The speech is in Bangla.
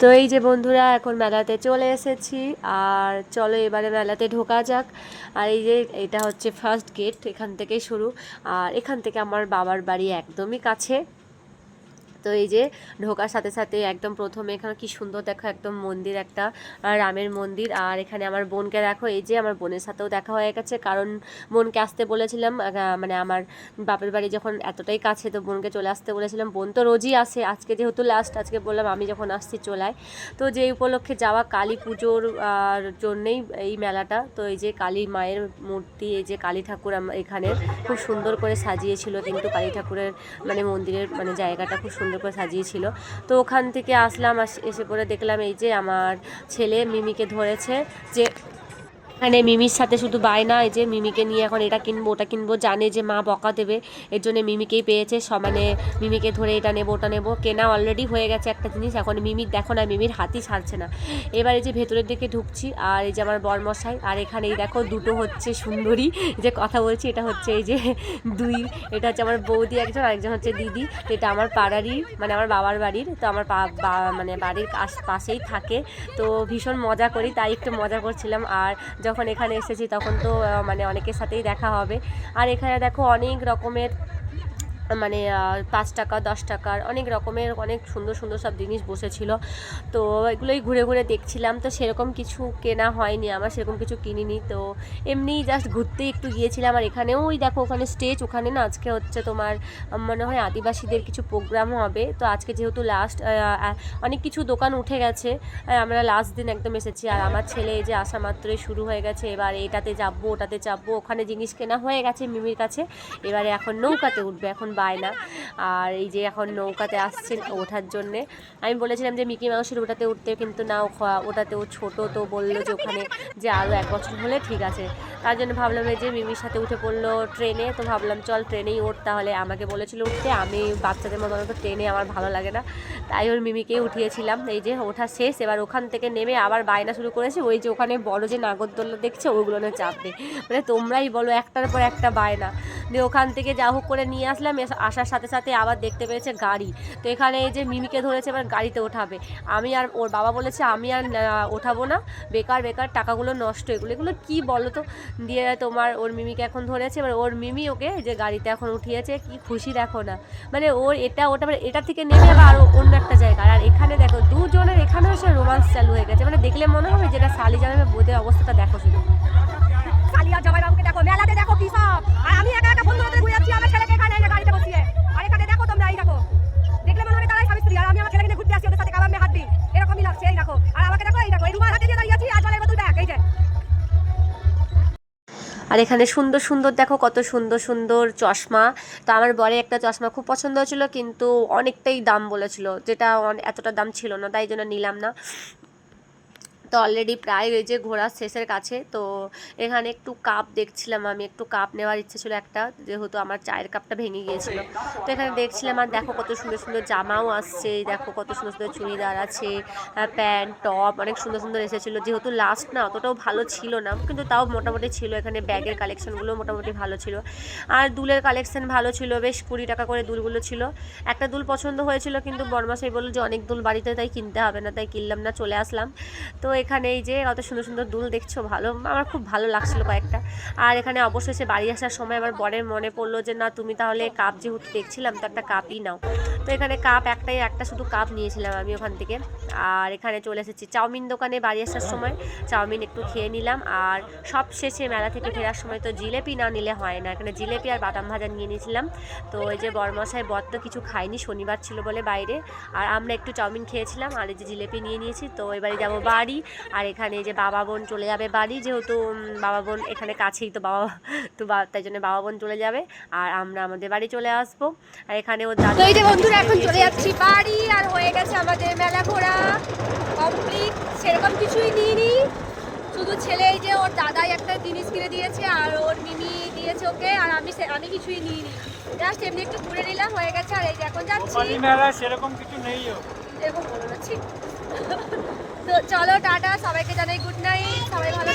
তো এই যে বন্ধুরা, এখন মেলাতে চলে এসেছি। আর চলো এবারে মেলাতে ঢোকা যাক। আর এই যে এটা হচ্ছে ফার্স্ট গেট এখান থেকেই শুরু। আর এখান থেকে আমার বাবার বাড়ি একদমই কাছে। তো এই যে ঢোকার সাথে সাথে একদম প্রথমে এখানে কি সুন্দর দেখো একদম মন্দির একটা রামের মন্দির। আর এখানে আমার বোনকে দেখো, এই যে আমার বোনের সাথেও দেখা হয়ে গেছে। কারণ বোনকে আসতে বলেছিলাম মানে আমার বাপের বাড়ি যখন এতটাই কাছে, তো বোনকে চলে আসতে বলেছিলাম, বোন তো রোজই আসে, আজকে যেহেতু লাস্ট আজকে বললাম আমি যখন আসছি চলায়। তো যে উপলক্ষে যাওয়া কালী পুজোর জন্যেই এই মেলাটা, তো এই যে কালী মায়ের মূর্তি, এই যে কালী ঠাকুর এখানে খুব সুন্দর করে সাজিয়েছিল। কিন্তু কালী ঠাকুরের মানে মন্দিরের মানে জায়গাটা খুব সুন্দর করে সাজিয়েছিল। তো ওখান থেকে আসলাম, আস- এসে পরে দেখলাম এই যে আমার ছেলে মিমিকে ধরেছে যে এখানে মিমির সাথে শুধু বায়না এই যে মিমিকে নিয়ে এখন এটা কিনবো, ওটা কিনবো, জানে যে মা বকা দেবে, এর জন্য মিমিকেই পেয়েছে সমানে মিমিকে ধরে এটা নেব, ওটা নেব, কেনা অলরেডি হয়ে গেছে একটা জিনিস, এখন মিমির দেখো না, মিমির হাতই ছাড়ছে না। এবার এই যে ভেতরের দিকে ঢুকছি, আর এই যে আমার বরমশাই, আর এখানে এই দেখো দুটো হচ্ছে সুন্দরী যে কথা বলছি, এটা হচ্ছে এই যে দুই, এটা হচ্ছে আমার বৌদি একজন, আরেকজন হচ্ছে দিদি, তো এটা আমার পাড়ারই মানে আমার বাবার বাড়ির, তো আমার মানে বাড়ির পাশেই থাকে, তো ভীষণ মজা করি, তাই একটু মজা করছিলাম, আর যখন এখানে এসেছি তখন তো মানে অনেকের সাথেই দেখা হবে। আর এখানে দেখো অনেক রকমের মানে পাঁচ টাকা, দশ টাকার অনেক রকমের, অনেক সুন্দর সুন্দর সব জিনিস বসেছিল। তো এগুলোই ঘুরে ঘুরে দেখছিলাম। তো সেরকম কিছু কেনা হয়নি। আমার সেরকম কিছু কিনিনি। তো এমনি জাস্ট ঘুরতে একটু গিয়েছিলাম। আর এখানেও ওই দেখো, ওখানে স্টেজ ওখানে না আজকে হচ্ছে তোমার মনে হয় আদিবাসীদের কিছু প্রোগ্রাম হবে। তো আজকে যেহেতু লাস্ট অনেক কিছু দোকান উঠে গেছে। আমরা লাস্ট দিন একদম এসেছি। আর আমার ছেলে যে আসা মাত্রই শুরু হয়ে গেছে। এবার এটাতে যাব, ওটাতে যাব। ওখানে জিনিস কেনা হয়ে গেছে মিমির কাছে। এবারে এখন নৌকাতে উঠবে। এখন বায়না আর এই যে এখন নৌকাতে আসছেন ওঠার জন্যে। আমি বলেছিলাম যে মিকি মাউসের ওটাতে উঠতে, কিন্তু না ওটাতে ও ছোটো, তো বলল যে ওখানে যে আরও এক বছর হলে ঠিক আছে। তার জন্য ভাবলাম এই যে মিমির সাথে উঠে পড়ল ট্রেনে, তো ভাবলাম চল ট্রেনেই ওঠ, তাহলে আমাকে বলেছিল উঠতে। আমি বাচ্চাদের মতো তো ট্রেনে আমার ভালো লাগে না, তাই ওর মিমিকেই উঠিয়েছিলাম। এই যে ওঠা শেষ, এবার ওখান থেকে নেমে আবার বায়না শুরু করেছে। ওই যে ওখানে বড় যে নাগরদোল্লা দেখছে, ওগুলো না চাপবে। মানে তোমরাই বলো, একটার পর একটা বায়না। দিয়ে ওখান থেকে যা হোক করে নিয়ে আসলাম আসার সাথে সাথে আবার দেখতে পেয়েছে গাড়ি। তো এখানে যে মিমিকে ধরেছে, এবার গাড়িতে ওঠাবে। আমি আর ওর বাবা বলেছে, আমি আর ওঠাবো না। বেকার বেকার, টাকাগুলো নষ্ট। এগুলো এগুলো কী বলো তো? দিয়ে তোমার ওর মিমিকে এখন ধরেছে। এবার ওর মিমি ওকে যে গাড়িতে এখন উঠিয়েছে। কি খুশি দেখো না। মানে ওর এটা, ওটা মানে এটা থেকে নেমে আবার আরও অন্য একটা জায়গা। আর এখানে দেখো, দুজনের, এখানেও সে রোমান্স চালু হয়ে গেছে। মানে দেখলে মনে হবে যেটা শালি জানাবে বোধের অবস্থাটা দেখো শুধু। আর এখানে সুন্দর সুন্দর, দেখো কত সুন্দর সুন্দর চশমা। তো আমার বরে একটা চশমা খুব পছন্দ হয়েছিল, কিন্তু অনেকটাই দাম বলেছিল, যেটা এতটা দাম ছিল না, তাই জন্য নিলাম না। তো অলরেডি প্রায় ওই যে ঘোরা শেষের কাছে, তো এখানে একটু কাপ দেখছিলাম আমি, একটু কাপ নেওয়ার ইচ্ছে ছিল একটা, যেহেতু আমার চায়ের কাপটা ভেঙে গিয়েছিল। তো এখানে দেখছিলাম আর দেখো কত সুন্দর সুন্দর জামাও আসছে, দেখো কত সুন্দর সুন্দর চুড়িদার আছে প্যান্ট টপ অনেক সুন্দর সুন্দর এসেছিল। যেহেতু লাস্ট না, অতটাও ভালো ছিল না, কিন্তু তাও মোটামুটি ছিল। এখানে ব্যাগের কালেকশনগুলো মোটামুটি ভালো ছিল। আর দুলের কালেকশন ভালো ছিল, বেশ কুড়ি টাকা করে দুলগুলো ছিল। একটা দুল পছন্দ হয়েছিল, কিন্তু বর্মাশাই বলল যে, অনেক দুল বাড়িতে, তাই কিনতে হবে না, তাই কিনলাম না, চলে আসলাম। তো এখানে এই যে কত সুন্দর সুন্দর দুল দেখছ, ভালো। আমার খুব ভালো লাগছিল কয়েকটা। আর এখানে অবশেষে বাড়ি আসার সময় আমার বরের মনে পড়ল যে, না, তুমি তাহলে কাপ যেহেতু দেখছিলাম, তো একটা কাপই নাও। তো এখানে কাপ একটাই, একটা শুধু কাপ নিয়েছিলাম আমি ওখান থেকে। আর এখানে চলে এসেছি চাউমিন দোকানে বাড়ি আসার সময়। চাউমিন একটু খেয়ে নিলাম। আর সব শেষে মেলা থেকে ফেরার সময় তো জিলেপি না নিলে হয় না। এখানে জিলেপি আর বাদাম ভাজা নিয়ে নিয়েছিলাম। তো ওই যে বরমশাই বর তো কিছু খাইনি শনিবার ছিল বলে বাইরে। আর আমরা একটু চাউমিন খেয়েছিলাম, আর এই যে জিলেপি নিয়ে নিয়েছি। তো এবারে যাব বাড়ি। আর এখানে যে বাবা বোন চলে যাবে বাড়ি, যেহেতু বাবা বোন এখানে কাছেই তো বাবা, তো তাই জন্য বাবা বোন চলে যাবে। আর আমরা আমাদের বাড়ি চলে আসব। আর এখানে ওর দাদা বন্ধুরা এখন চলে যাচ্ছি। বাড়ি আর হয়ে গেছে আমাদের মেলা ঘোরা। কমপ্লিট সেরকম কিছুই নিইনি। শুধু ছেলে এই যে ওর দাদাই একটা জিনিস কিনে দিয়েছে আর ওর মিমি দিয়েছে ওকে আর আমি আমি কিছুই নিইনি। জাস্ট এমনি একটু ঘুরে নিলাম হয়ে গেছে আর এই যে এখন যাচ্ছি। মেলা সেরকম কিছু নেইও এরকম বলো না। তো চলো টাটা সবাইকে জানাই গুড নাইট সবাই ভালো